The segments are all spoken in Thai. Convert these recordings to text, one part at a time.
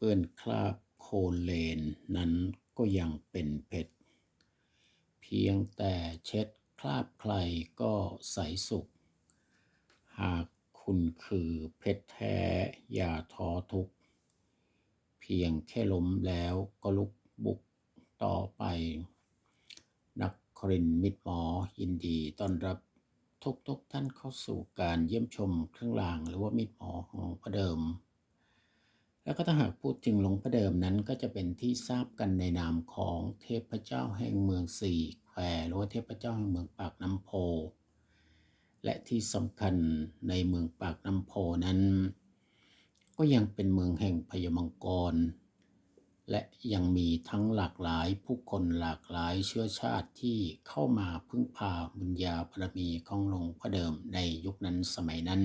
เปื้อนคราบโคลเลนนั้นก็ยังเป็นเพชร เพียงแต่เช็ดคราบใครก็ใสสุข หากคุณคือเพชรแท้อย่าท้อทุก เพียงแค่ล้มแล้วก็ลุกบุกต่อไป นักครินมิตรหมอยินดีต้อนรับทุกๆท่านเข้าสู่การเยี่ยมชมเครื่องรางหรือว่ามิตรหมอของพระเดิม แล้วก็ถ้าหากพูดถึงหลวงพระเดิมนั้นก็จะเป็นที่ทราบกันในนามของเทพเจ้าแห่งเมืองสี่แควหรือว่าเทพเจ้าแห่งเมืองปากน้ำโพ และที่สำคัญในเมืองปากน้ำโพนั้น ก็ยังเป็นเมืองแห่งพญมังกร และยังมีทั้งหลากหลายผู้คนหลากหลายเชื้อชาติที่เข้ามาพึ่งพาบุญญาบารมีของหลวงพ่อเดิมในยุคนั้นสมัยนั้น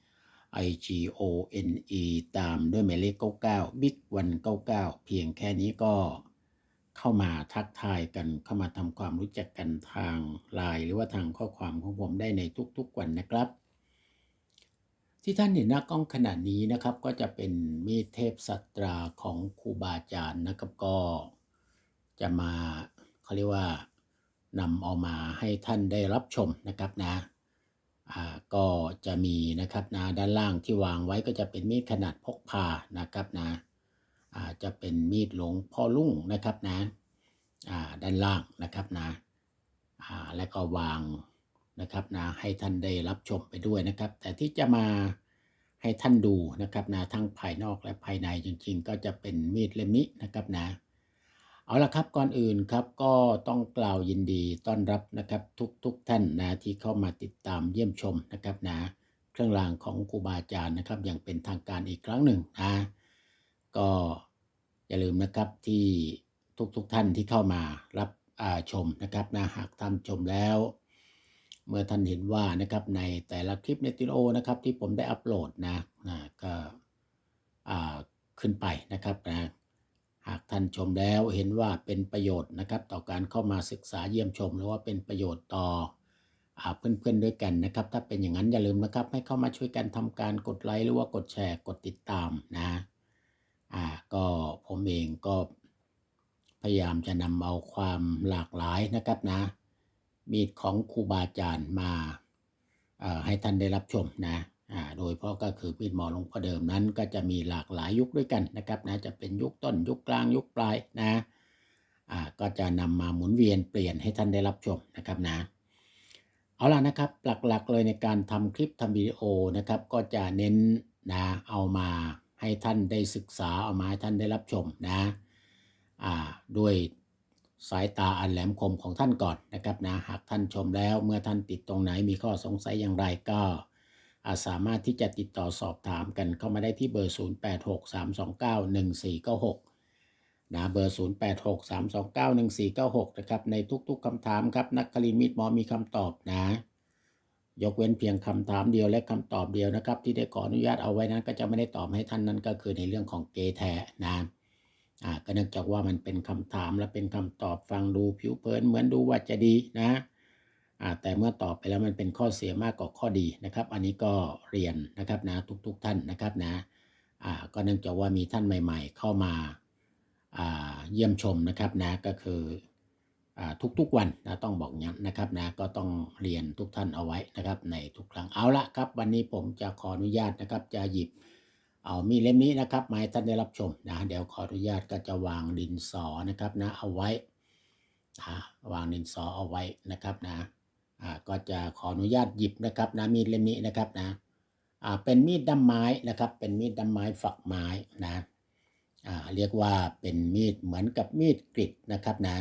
I G O N E ตามด้วยหมายเลข 99 Big 199 เพียงแค่นี้ก็เข้ามาทักทายกันเข้ามาทำความรู้จักกันทางไลน์หรือว่าทางข้อความของผมได้ในทุกๆวันนะครับ ที่ท่านเห็นหน้ากล้องขนาดนี้นะครับ ก็จะเป็นมีดเทพสัตราของครูบาอาจารย์นะครับก็ จะมาเขาเรียกว่านำเอามาให้ท่านได้รับชมนะครับนะ ก็จะมีนะครับนะด้านล่างที่วางไว้ก็จะเป็นมีดขนาดพกพานะครับนะจะเป็นมีดหลวงพ่อลุ่งนะครับนะด้านล่างนะครับนะแล้วก็วางนะครับนะให้ท่านได้รับชมไปด้วยนะครับ แต่ที่จะมาให้ท่านดูนะครับนะทั้งภายนอกและภายในจริงๆ ก็จะเป็นมีดเล่มนี้นะครับนะ เอาละครับก่อนอื่นครับก็ต้องกล่าวยินดีต้อนรับนะครับทุกๆทท่านนะที่เข้ามาติดตามเยี่ยมชมนะครับนะเครื่องรางของครูบาอาจารย์นะครับอย่างเป็นทางการอีกครั้งหนึ่งนะก็อย่าลืมนะครับที่ทุกๆทท่านที่เข้ามารับชมนะครับนะหากท่านชมแล้ว เมื่อท่านเห็นว่านะครับในแต่ละคลิปในติโอนะครับที่ผมได้อัปโหลดนะนะก็ขึ้นไปนะครับนะากท่านชมแล้วเห็นว่าเป็นประโยชน์นะครับ ต่อการเข้ามาศึกษาเยี่ยมชม หรือว่าเป็นประโยชน์ต่อเพื่อนๆด้วยกันนะครับ ถ้าเป็นอย่างนั้นอย่าลืมนะครับ ให้เข้ามาช่วยกันทำการกดไลค์หรือว่ากดแชร์กดติดตามนะอ่าก็ผมเองก็พยายามจะนำเอาความหลากหลายนะครับนะ มีดของครูบาอาจารย์มาให้ท่านได้รับชมนะ โดยเพราะก็คือมีดหมอหลวงพ่อเดิมนั้น ก็จะมีหลากหลายยุคด้วยกันนะครับนะจะเป็นยุคต้นยุคกลางยุคปลายนะก็จะนำมาหมุนเวียนเปลี่ยนให้ท่านได้รับชมนะครับนะเอาล่ะนะครับหลักๆเลยในการทำคลิปทำวิดีโอนะครับ ก็จะเน้นนะเอามาให้ท่านได้ศึกษาเอามาให้ท่านได้รับชมนะด้วยสายตาอันแหลมคมของท่านก่อนนะครับนะหากท่านชมแล้วเมื่อท่านติดตรงไหนมีข้อสงสัยอย่างไรก็ สามารถที่จะติดต่อสอบถามกันเข้ามาได้ที่เบอร์ 0863291496นะเบอร์ 0863291496 นะครับในทุกๆคำถามครับนักคลินมิตหมอมีคำตอบนะ ยกเว้นเพียงคำถามเดียวและคำตอบเดียวนะครับ ที่ได้ขออนุญาตเอาไว้นั้นก็จะไม่ได้ตอบให้ท่านนั้นก็คือในเรื่องของเกแทนะอ่าก็เนื่องจากว่ามันเป็นคำถามและเป็นคำตอบฟังดูผิวเผินเหมือนดูว่าจะดีนะ แต่เมื่อตอบไปแล้วมันเป็นข้อเสียมากกว่าข้อดีนะครับ อันนี้ก็เรียนนะครับนะทุกๆทท่านนะครับนะก็เนื่องจากว่ามีท่านใหม่ ๆ เข้ามาเยี่ยมชมนะครับนะก็คือทุกๆวันนะต้องบอกย่างนั้นนะครับนะก็ต้องเรียนทุกท่านเอาไว้นะครับ ในทุกครั้งเอาละครับ วันนี้ผมจะขออนุญาตนะครับ จะหยิบเอามีเล่มนี้นะครับมาให้ท่านได้รับชมนะเดี๋ยวขออนุญาตก็จะวางดินสอนะครับนะเอาไว้วางดินสอเอาไว้นะครับนะ อ่าก็จะขออนุญาตหยิบนะครับนะมีดเล่มนี้นะครับนะอ่าเป็นมีดด้ามไม้นะครับ เป็นมีดด้ามไม้ฝักไม้นะอ่าเรียกว่าเป็นมีดเหมือนกับมีดกริดนะครับนะ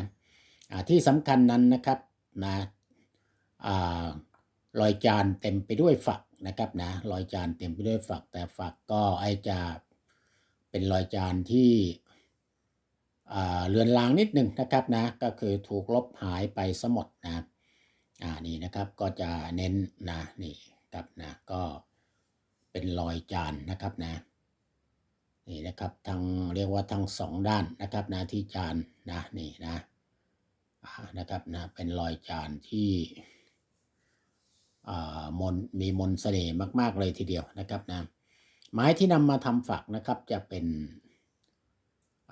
อ่าที่สำคัญนั้นนะครับนะอ่ารอยจานเต็มไปด้วยฝักนะครับนะรอยจานเต็มไปด้วยฝัก แต่ฝักก็ไอจะเป็นรอยจานที่เลือนลางนิดหนึ่งนะครับนะก็คือถูกลบหายไปสมดนะ อ่านี่นะครับก็จะเน้นนะนี่ครับนะก็เป็นรอยจานนะครับนะนี่นะครับทั้งเรียกว่าทั้งสองด้านนะครับนะที่จานนะนี่นะอ่านะครับนะเป็นรอยจานที่อ่ามนมีมนเสน่ห์มากๆเลยทีเดียวนะครับนะไม้ที่นำมาทำฝักนะครับจะเป็น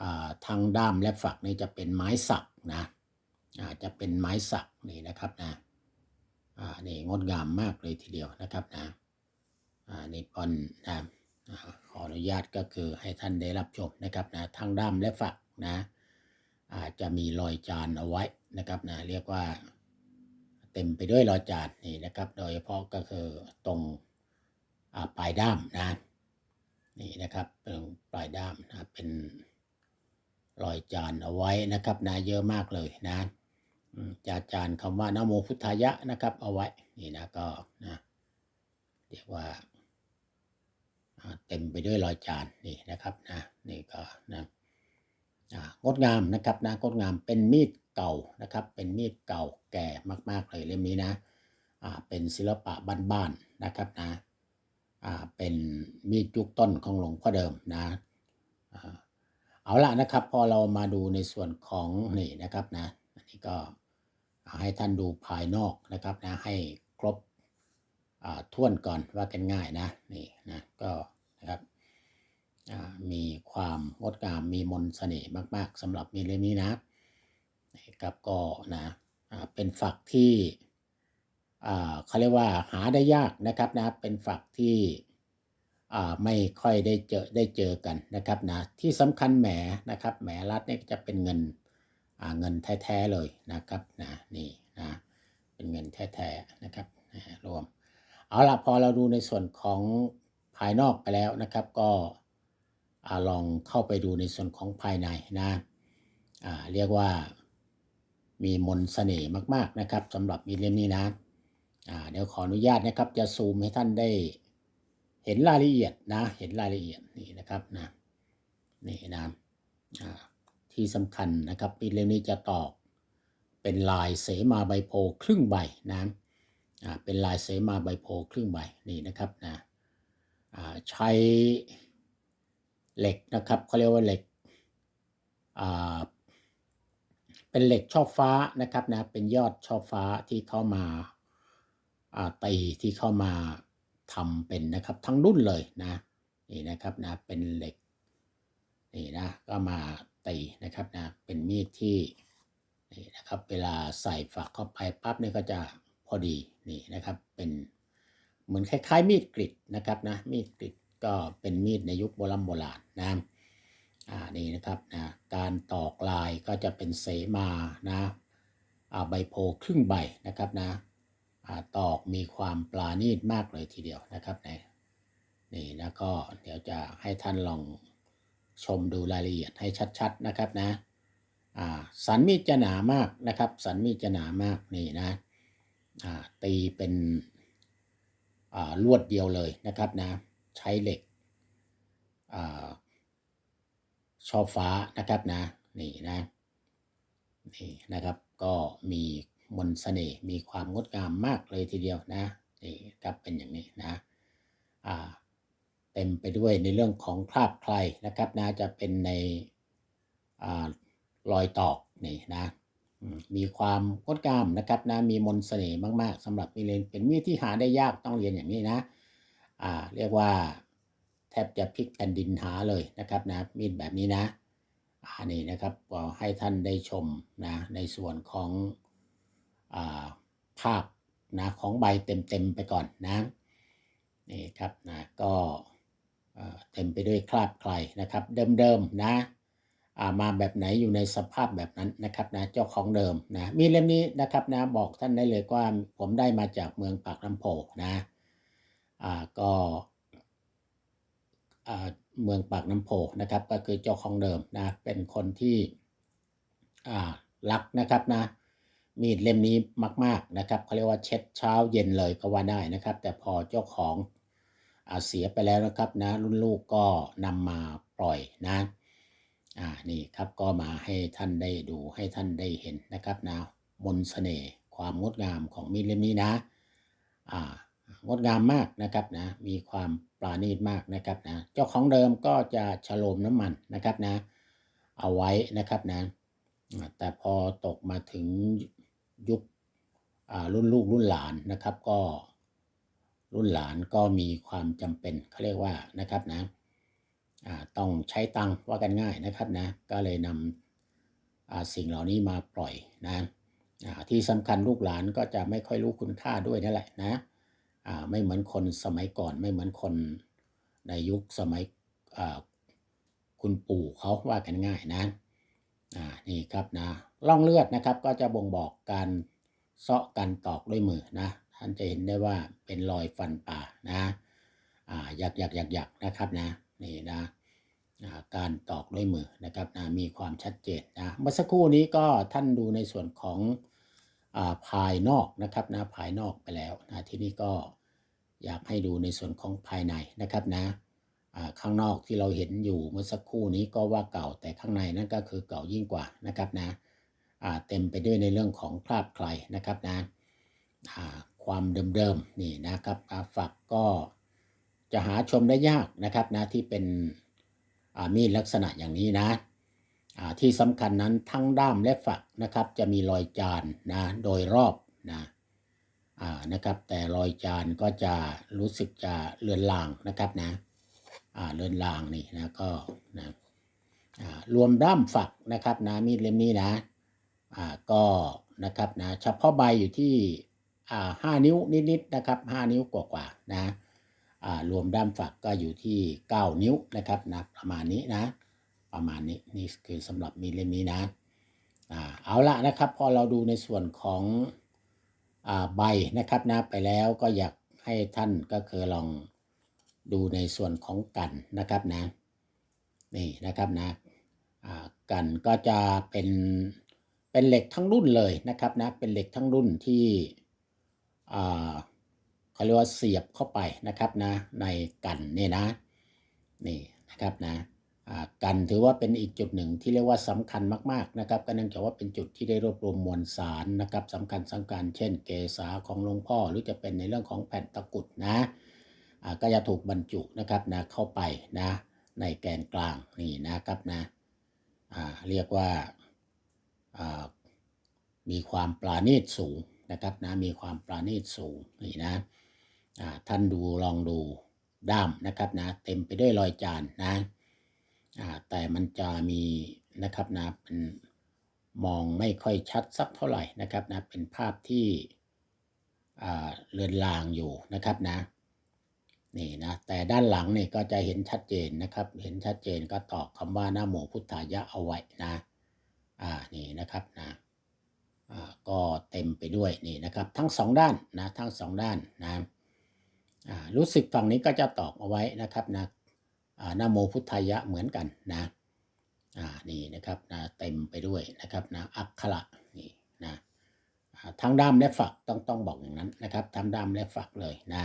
อ่าทางด้ามและฝักนี่จะเป็นไม้สักนะอ่าจะเป็นไม้สักนี่นะครับนะ อ่านี่งดงามมากเลยทีเดียวนะครับนะอ่านี่ปอนนะขออนุญาตก็คือให้ท่านได้รับชมนะครับนะทางด้ามและฝักนะอาจจะมีรอยจานเอาไว้นะครับนะเรียกว่าเต็มไปด้วยรอยจานนี่นะครับ โดยเฉพาะก็คือตรงอ่าปลายด้ามนะนี่นะครับตรงปลายด้ามนะเป็นรอยจานเอาไว้นะครับนะเยอะมากเลยนะ จะจานคำว่านโมพุทธายะนะครับ เอาไว้นี่นะก็นะเรียกว่าเต็มไปด้วยรอยจานนี่นะครับนะนี่ก็นะอ่างดงามนะครับนะงดงามเป็นมีดเก่านะครับ เป็นมีดเก่าแก่มาก ๆ เลยเล่มนี้นะอ่าเป็นศิลปะบ้านๆนะครับนะอ่าเป็นมีดยุคต้นของหลวงพ่อเดิมนะเอาละนะครับ พอเรามาดูในส่วนของนี่นะครับนะอันนี้ก็ ให้ท่านดูภายนอกนะครับนะให้ครบอ่าท่วนก่อนว่ากันง่ายนะนี่นะก็นะครับมีความงดงามมีมนต์เสน่ห์มากๆสำหรับมีเล่มนี้นะนะครับก็นะเป็นฝักที่อ่าเขาเรียกว่าหาได้ยากนะครับนะเป็นฝักที่อ่าไม่ค่อยได้เจอได้เจอกันนะครับนะที่สำคัญแหมนะครับแหมรัดเนี่ยจะเป็นเงิน เงินแท้ๆเลยนะครับนะนี่นะเป็นเงินแท้ๆนะครับนะรวม เอาละพอเราดูในส่วนของภายนอกไปแล้วนะครับ ก็ลองเข้าไปดูในส่วนของภายในนะเรียกว่ามีมนต์เสน่ห์มาก ๆนะครับสำหรับมีเล่มนี้นะเดี๋ยวขออนุญาตนะครับ จะซูมให้ท่านได้เห็นรายละเอียดนะ เห็นรายละเอียดนี่นะครับนะนี่นะอ่า ที่สำคัญนะครับปีเล่มนี้จะตอกเป็นลายเสมาใบโพครึ่งใบนะอ่าเป็นลายเสมาใบโพครึ่งใบนี่นะครับนะอ่าใช้เหล็กนะครับเขาเรียกว่าเหล็กอ่าเป็นเหล็กช่อฟ้านะครับนะเป็นยอดช่อฟ้าที่เข้ามาอ่าตีที่เข้ามาทำเป็นนะครับทั้งรุ่นเลยนะนี่นะครับนะเป็นเหล็ก นี่นะก็มาตีนะครับนะเป็นมีดที่นี่นะครับเวลาใส่ฝักเข้าไปปั๊บเนี่ยก็จะพอดีนี่นะครับเป็นเหมือนคล้ายๆ มีดกริดนะครับนะมีดกริดก็เป็นมีดในยุคโบราณโบราณนะอ่านี่นะครับนะการตอกลายก็จะเป็นเสมานะอ่าใบโพครึ่งใบนะครับนะอ่าตอกมีความปราณีตมากเลยทีเดียวนะครับในนี่นะก็เดี๋ยวจะให้ท่านลอง ชมดูรายละเอียดให้ชัด ๆ นะครับนะสันมีดจะหนามากนะครับ สันมีดจะหนามากนี่นะตีเป็นลวดเดียวเลยนะครับนะ ใช้เหล็กอช่อฟ้านะครับนะนี่นะนี่นะครับก็มีมนต์เสน่ห์มีความงดงามมากเลยทีเดียวนะนี่ครับเป็นอย่างนี้นะอ่า ต็มไปด้วยในเรื่องของคราบใครนะครับนะจะเป็นในอรอยตอกนี่นะมีความงดงามนะครับนะมีมนเสน่ห์มาก ๆสำหรับมีเลนเป็นมีดที่หาได้ยากต้องเรียนอย่างนี้นะอ่าเรียกว่าแทบจะพลิกแผ่นดินหาเลยนะครับนะมีดแบบนี้นะอันนี้นะครับก็ให้ท่านได้ชมนะในส่วนของอ่าภาพนะของใบเต็ม ๆ ไปก่อนนะนี่ครับนะก็ เต็มไปด้วยคราบใครนะครับ เดิมๆนะามาแบบไหนอยู่ในสภาพแบบนั้นนะครับนะเจ้าของเดิมนะมีเล่มนี้นะครับนะบอกท่านได้เลยว่าผมได้มาจากเมืองปากน้ำโพนะอ่าก็เมืองปากน้ำโพนะครับ ก็คือเจ้าของเดิมนะเป็นคนที่รักนะครับนะมีดเล่มนี้มาก ๆนะครับเขาเรียกว่าเช็ดเช้าเย็นเลยก็ว่าได้นะครับ แต่พอเจ้าของ เสียไปแล้วนะครับนะรุ่นลูกก็นำมาปล่อยนะอ่านี่ครับก็มาให้ท่านได้ดูให้ท่านได้เห็นนะครับนะมนต์เสน่ห์ความงดงามของมีดเล่มนี้นะอ่างดงามมากนะครับนะมีความปราณีตมากนะครับนะเจ้าของเดิมก็จะฉโลมน้ำมันนะครับนะเอาไว้นะครับนะแต่พอตกมาถึงยุครุ่นลูกรุ่นหลานนะครับก็ รุ่นหลานก็มีความจำเป็นเขาเรียกว่านะครับนะต้องใช้ตังว่ากันง่ายนะครับนะก็เลยนำสิ่งเหล่านี้มาปล่อยนะที่สำคัญลูกหลานก็จะไม่ค่อยรู้คุณค่าด้วยนั่นแหละนะไม่เหมือนคนสมัยก่อนไม่เหมือนคนในยุคสมัยคุณปู่เขาว่ากันง่ายนะนี่ครับนะร่องเลือดนะครับก็จะบ่งบอกการเซาะกันตอกด้วยมือนะ ท่านจะเห็นได้ว่าเป็นรอยฟันป่านะอ่าหยักหยักหยักหยักนะครับนะนี่นะการตอกด้วยมือนะครับนะมีความชัดเจนนะเมื่อสักครู่นี้ก็ท่านดูในส่วนของอภายนอกนะครับนะภายนอกไปแล้วนะที่นี่ก็อยากให้ดูในส่วนของภายในนะครับนะข้างนอกที่เราเห็นอยู่เมื่อสักครู่นี้ก็ว่าเก่าแต่ข้างในนั่นก็คือเก่ายิ่งกว่านะครับนะเต็มไปด้วยในเรื่องของคราบใครนะครับนะ ความเดิมๆนี่นะครับฝักก็จะหาชมได้ยากนะครับนะที่เป็นมีดลักษณะอย่างนี้นะที่สำคัญนั้นทั้งด้ามและฝักนะครับ จะมีรอยจานนะโดยรอบนะนะครับ แต่รอยจานก็จะรู้สึกจะเลือนลางนะครับนะเลือนลางนี่นะก็นะรวมด้ามฝักนะครับนะมีดเล่มนี้นะก็นะครับนะเฉพาะใบอยู่ที่ ห้านิ้วนิดๆนะครับห้านิ้วกว่าๆนะรวมด้ามฝักก็อยู่ที่ 9 นิ้วนะครับนะประมาณนี้นะ ประมาณนี้นี่คือสำหรับมีดเล่มนี้นะเอาละนะครับพอเราดูในส่วนของอใบนะครับนะไปแล้วก็อยากให้ท่านก็คือลองดูในส่วนของกันนะครับนะนี่นะครับนะกันก็จะเป็นเป็นเหล็กทั้งรุ่นเลยนะครับนะเป็นเหล็กทั้งรุ่นที่ เขาเรียกว่าเสียบเข้าไปนะครับนะในกันนี่นะนี่นะครับนะกันถือว่าเป็นอีกจุดหนึ่งที่เรียกว่าสำคัญมากๆนะครับก็เนื่องจากว่าเป็นจุดที่ได้รวบรวมมวลสารนะครับสำคัญสำคัญเช่น เกษาของหลวงพ่อหรือจะเป็นในเรื่องของแผ่นตะกุดนะก็จะถูกบรรจุนะครับนะเข้าไปนะในแกนกลางนี่นะครับนะเรียกว่ามีความปราณีตสูง นะครับนะมีความปราณีตสูงนี่นะท่านดูลองดูด้ามนะครับนะเต็มไปด้วยรอยจานนะแต่มันจะมีนะครับนะเป็นมองไม่ค่อยชัดสักเท่าไหร่นะครับนะเป็นภาพที่เลือนลางอยู่นะครับนะนี่นะแต่ด้านหลังนี่ก็จะเห็นชัดเจนนะครับ เห็นชัดเจนก็ตอกคำว่าหน้าโมพุทธายะเอาไว้นะอ่านี่นะครับนะ ก็เต็มไปด้วยนี่นะครับ ทั้งสองด้านนะทั้งสองด้านนะรู้สึกฝั่งนี้ก็จะตอกเอาไว้นะครับนะนโมพุทธายะเหมือนกันนะนี่นะครับนะเต็มไปด้วยนะครับนะอักขระนี่นะทั้งด้ามและฝักต้องต้องบอกอย่างนั้นนะครับทั้งด้ามและฝักเลยนะ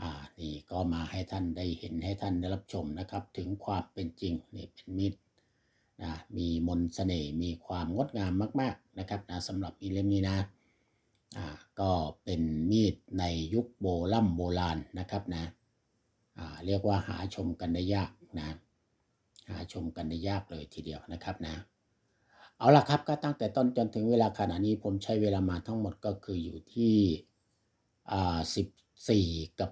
อ่านี่ก็มาให้ท่านได้เห็นให้ท่านได้รับชมนะครับ ถึงความเป็นจริงนี่เป็นมีด นะมีมนสเสน่ห์มีความงดงามมากๆนะครับนะสำหรับมีเล่มนี้นะอ่าก็เป็นมีดในยุคโบรโบราณนะครับนะอ่าเรียกว่าหาชมกันได้ยากนะหาชมกันได้ยากเลยทีเดียวนะครับนะเอาละครับก็ตั้งแต่ต้นจนถึงเวลาขณะนี้ผมใช้เวลามาทั้งหมดก็คืออยู่ที่อ่าสิบสี่กับ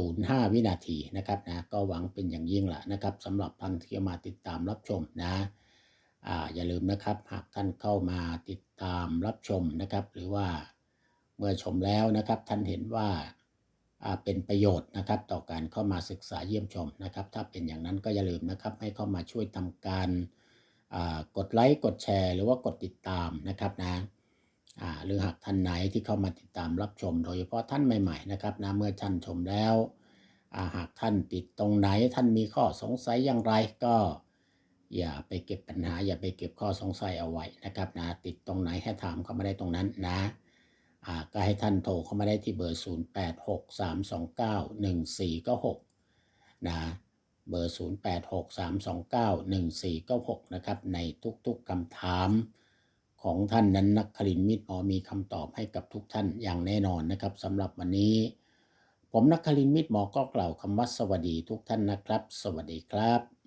05 วินาทีนะครับนะก็หวังเป็นอย่างยิ่งแหละนะครับสำหรับท่านที่มาติดตามรับชมนะ อย่าลืมนะครับ หากท่านเข้ามาติดตามรับชมนะครับ หรือว่าเมื่อชมแล้วนะครับ ท่านเห็นว่าเป็นประโยชน์นะครับ ต่อการเข้ามาศึกษาเยี่ยมชมนะครับ ถ้าเป็นอย่างนั้นก็อย่าลืมนะครับ ให้เข้ามาช่วยทำการกดไลค์กดแชร์ หรือว่ากดติดตามนะครับนะหรือหากท่านไหนที่เข้ามาติดตามรับชม โดยเฉพาะท่านใหม่ ๆ นะครับนะเมื่อท่านชมแล้วหากท่านติดตรงไหนท่านมีข้อสงสัยอย่างไรก็ อย่าไปเก็บปัญหา อย่าไปเก็บข้อสงสัยเอาไว้นะครับนะติดตรงไหนให้ถามเข้ามาได้ตรงนั้นนะก็ให้ท่านโทรเข้ามาได้ที่เบอร์ 0863291496นะเบอร์ 0863291496นะครับในทุกๆคำถามของท่านนั้นนักคลินมิตรหมอมีคำตอบให้กับทุกท่านอย่างแน่นอนนะครับสำหรับวันนี้ ผมนักคลินมิตรหมอก็กล่าวคำว่าสวัสดีทุกท่านนะครับ สวัสดีครับ